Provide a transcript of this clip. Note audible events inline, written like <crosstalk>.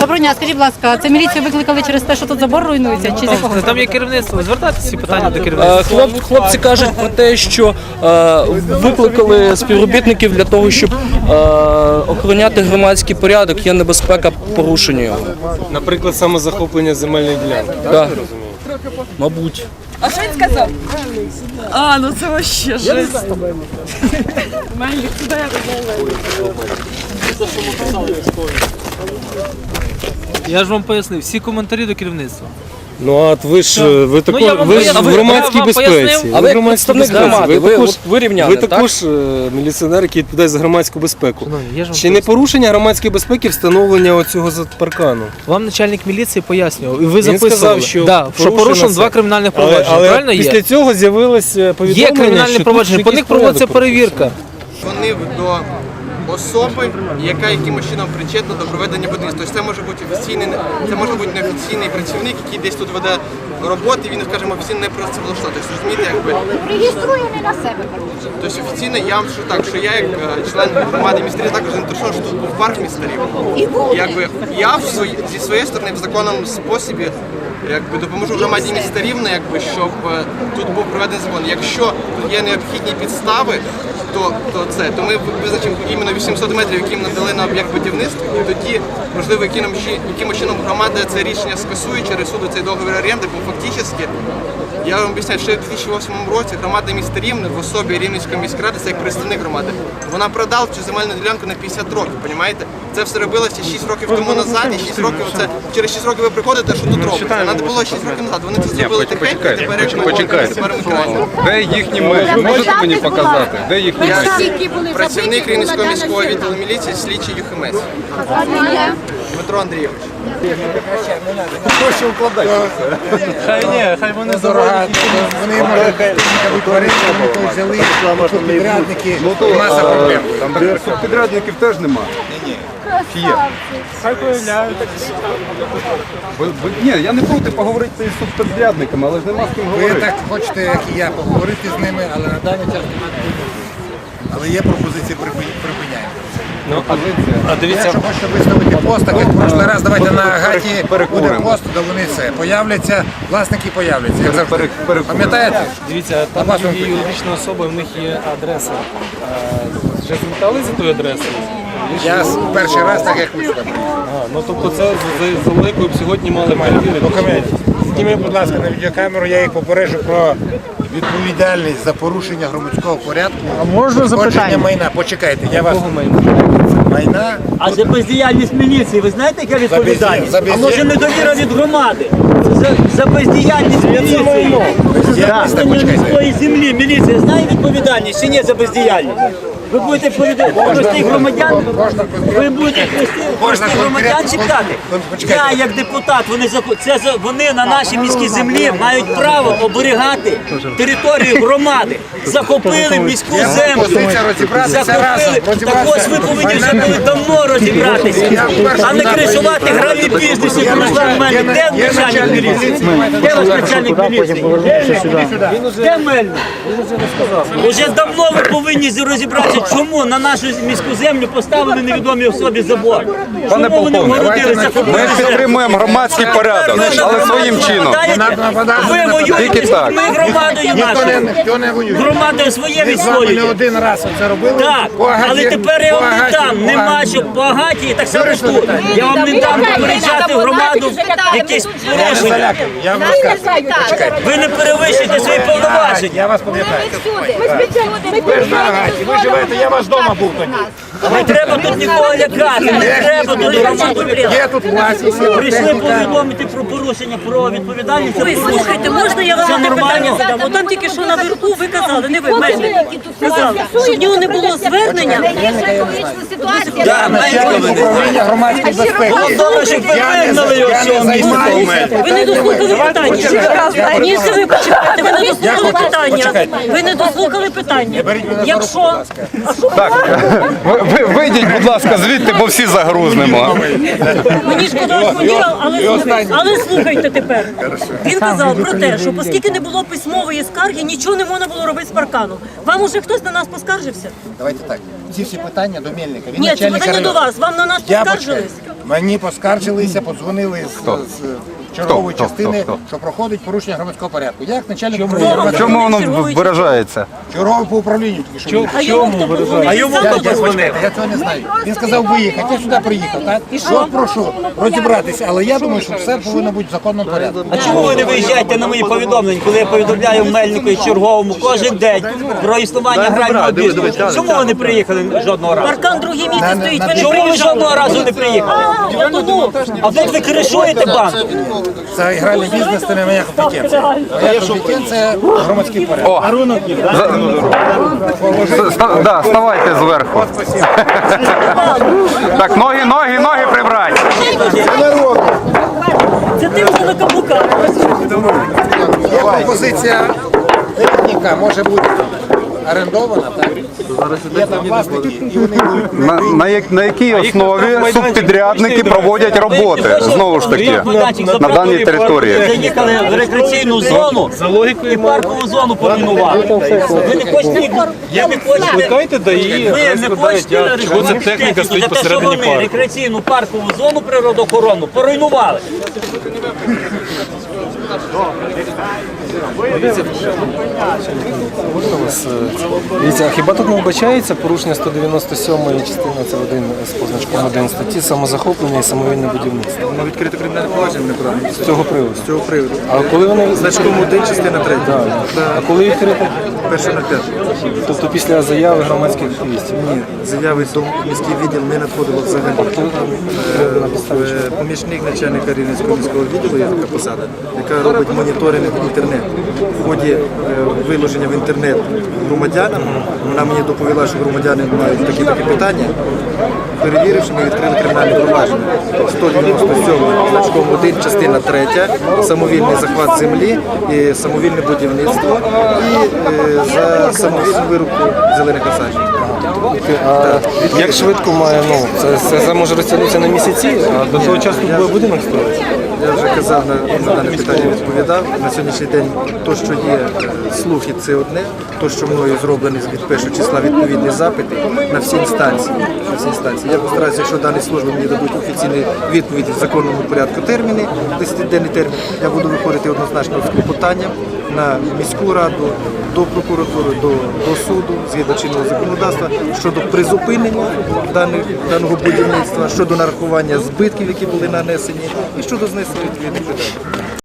Доброго дня, скажіть, будь ласка, це міліцію викликали через те, що тут забор руйнується? Чи з якого? Там є керівництво. Звертайтеся ці питання до керівництва. Е, Хлоп, хлопці кажуть про те, що е, викликали співробітників для того, щоб е, охороняти громадський порядок, є небезпека порушення його. Наприклад, саме захоплення земельної ділянки. Так, розумієте? Мабуть. А що він сказав? А, ну це вообще жесть. Я ж вам пояснив, всі коментарі до керівництва. Ну а от ви ж ви також я вам ви ж в громадській Я вам безпеці. пояснив. А ви в представник безпеці. громади, ви, також, от, ви рівняни, ви так? також е, міліціонер, який відповідає за громадську безпеку. Шановні, я ж вам Чи не порушення громадської безпеки встановлення оцього за- паркану? Вам начальник міліції пояснював, і ви сказав, записували, що да, що порушено порушено це. два кримінальних Але, провадження. але Правильно після є? цього з'явилось е, повідомлення, Є кримінальне що тут провадження, по якийсь них проводиться порядок перевірка. дзвонив до особи, яка якимось чином причетна до проведення будівництва. Тобто це може бути офіційний, це може бути неофіційний працівник, який десь тут веде роботи, він, скажімо, офіційно не працевлаштований. Тобто, розумієте, якби Реєструє не на себе. тобто офіційно я вам скажу так, що я як е, член громади містерів також заінтересований, що тут був парк містерів. Якби я в свої- зі своєї сторони в законному способі якби допоможу громаді міста Рівне, якби щоб е, тут був проведений закон. Якщо тут є необхідні підстави, то, то це то ми визначимо іменно 800 метрів, які ми надали на об'єкт будівництва, і тоді можливо яким, якимось чином громада це рішення скасує через суду цей договір оренди, бо фактично я вам об'ясняю, ще в 2008 році громада міста Рівне в особі Рівненської міськради, це як представник громади, вона продала цю земельну ділянку на 50 років, понімаєте? Це все робилося 6 років тому назад, і 6 років це через 6 років ви приходите, що тут робиться. Треба було 6 років назад. Вони це зробили тихенько, і тепер тепер ми краще. Де їхні межі? Можете мені показати? Де їхні Я працівник Рівненського міського відділу міліції, слідчий Юхимець. Дмитро Андрійович. Хай ні, хай вони дорога, вони можуть витворити, вони взяли, підрядники, маса проблем. Субпідрядників теж нема. Є? Хай появляють. Ви- ви- Ні, я не проти поговорити з субпідрядниками, але ж нема з ким Ви так хочете, як і я, поговорити з ними, але на даний час немає. Але є пропозиції припи- припиняємо. Ну, а, а дивіться, Якщо хочете виставити пост, так як в прошлий раз, давайте на гаті буде пост, то вони це. Появляться, власники появляться. Як завжди. Пам'ятаєте? дивіться, там є юридична особа, в них є адреса. Вже звертали за тою адресою? Я перший раз, так як ви сюди. А, ну тобто це з, з Олекою б сьогодні мали перевірити. Документ. Зніми, будь ласка, на відеокамеру, я їх попереджу про відповідальність за порушення громадського порядку. А можна запитання майна? Почекайте, я вас майна. А за бездіяльність міліції, ви знаєте, яка відповідальність? За бездіяль- А може недовіра від громади? За, за бездіяльність міліції. Бездіяльність, так, почекайте. міської землі міліція знає відповідальність чи ні за бездіяльність? Ви будете простих громадян, ви будете простих, простих громадян почекайте. Я як депутат, вони це вони на нашій міській землі мають право оберігати територію громади. Захопили міську землю. Захопили. Так ось ви повинні вже були давно розібратися, а не кришувати приїхав. гральний бізнес, як Є Руслан. Де начальник міліції. Де ваш начальник міліції? Де Мельник? Уже давно ви повинні розібратися, чому на нашу міську землю поставили невідомі особі забор. Пане Чому вони полковник, Ми підтримуємо громадський порядок, але своїм чином. Ви воюєте Тільки з так. ми громадою нашою. ніхто не воює. Громада своє Ми з вами не один раз це робили. Так, але тепер я вам не дам. Нема що багаті, і так само тут. Я вам не дам попереджати громаду ні, якісь порушення. я вам розкажу. Ви не перевищуєте свої повноваження. Я вас пам'ятаю. Ми спеціально Ви ж на Агаті, ви живете, я вас вдома був тоді. Не треба тут нікого лякати, не треба тут громаду Є тут власність, Прийшли повідомити про порушення, про відповідальність. Ой, слухайте, можна я вам одне питання задам? От там тільки що наверху ви казали, не ви, межі, казали, що в нього не було звернення. управління громадської безпеки. Добре, щоб ви не вигнали його я з не цього місця. Ви не дослухали питання. Ні, це ви почекайте, ви не дослухали питання. Ви не дослухали питання. Якщо. Так, ви, Ви будь ласка, звідти, бо всі загрузнемо. Мені шкода Османдіра, але, слухай, але слухайте тепер. Він казав про те, що оскільки не було письмової скарги, нічого не можна було робити з парканом. Вам уже хтось на нас поскаржився? Давайте так. Ці всі питання до Мельника. Він Ні, це начальник питання до району. вас. Вам на нас Я поскаржились? Мені поскаржилися, подзвонили з, з чергової Хто? Хто? частини, Хто? Хто? що проходить порушення громадського порядку. Як начальник управління Чому? громадського Чому воно виражається? черговий по управлінню тільки що. А йому хто позвонив? А йому хто позвонив? Я цього не знаю. Він сказав виїхати, я сюди приїхав, так? І що? От прошу розібратися, але я думаю, що все повинно бути в законному порядку. А чому ви не виїжджаєте на мої повідомлення, коли я повідомляю Мельнику і черговому кожен день про існування грального бізнесу? Чому ви не приїхали жодного разу? Паркан друге місце стоїть, ви не Чому ви приїжджали. жодного разу не приїхали? А, тому. А тут ви кришуєте банк? Це гральний бізнес, це не моя компетенція. Моя компетенція громадський порядок. О, Ста- да, ставайте зверху. <laughs> Так, ноги, ноги, ноги прибрати. Це ти вже на каблуках. Є пропозиція техніка може бути орендована, так? Є там власники, і вони будуть На, на, як- на якій основі субпідрядники проводять роботи? Знову ж таки, на даній території. Заїхали в рекреаційну зону і паркову зону поруйнували. Ви не хочете їх- ви не хочете. Викликайте ДАІ, Ви не хочете чого ця техніка стоїть те, що посередині вони парку. рекреаційну паркову зону природоохоронну поруйнували. Дивіться, а хіба тут не вбачається порушення 197 частини, це один з позначком 1 статті, самозахоплення і самовільне будівництво. Воно відкрите кримінальне провадження неправильно. З цього приводу. З цього приводу. А коли вони Значком 1, частина 3. А коли відкрито? Перше на п'яте. Тобто після заяви громадських активістів. Ні, заяви міський відділ не надходило взагалі. Е, е, Помічник начальника Рівненського міського відділу є така посада, яка робить моніторинг інтернету. В ході е, виложення в інтернет громадянам, вона мені доповіла, що громадяни мають такі такі питання. Перевіривши, ми відкрили кримінальне провадження. 197 значком 1, частина 3, самовільний захват землі, і самовільне будівництво і е, за самовільну вирубку зелених насаджень. А як швидко має, ну, це, це, це може розтягнутися на місяці, а до того часу буде будинок стоїть. Я вже казав на, дане питання, відповідав. На сьогоднішній день то, що є слухи, це одне. То, що мною зроблені від першого числа відповідні запити на всі інстанції. На всі інстанції. Я постараюся, якщо дані служби мені дадуть офіційні відповіді в законному порядку терміни, 10-денний термін, я буду виходити однозначно з клопотанням на міську раду, до прокуратури, до, до суду, згідно чинного законодавства щодо призупинення даних, даного будівництва, щодо нарахування збитків, які були нанесені, і щодо знесення Evet, evet.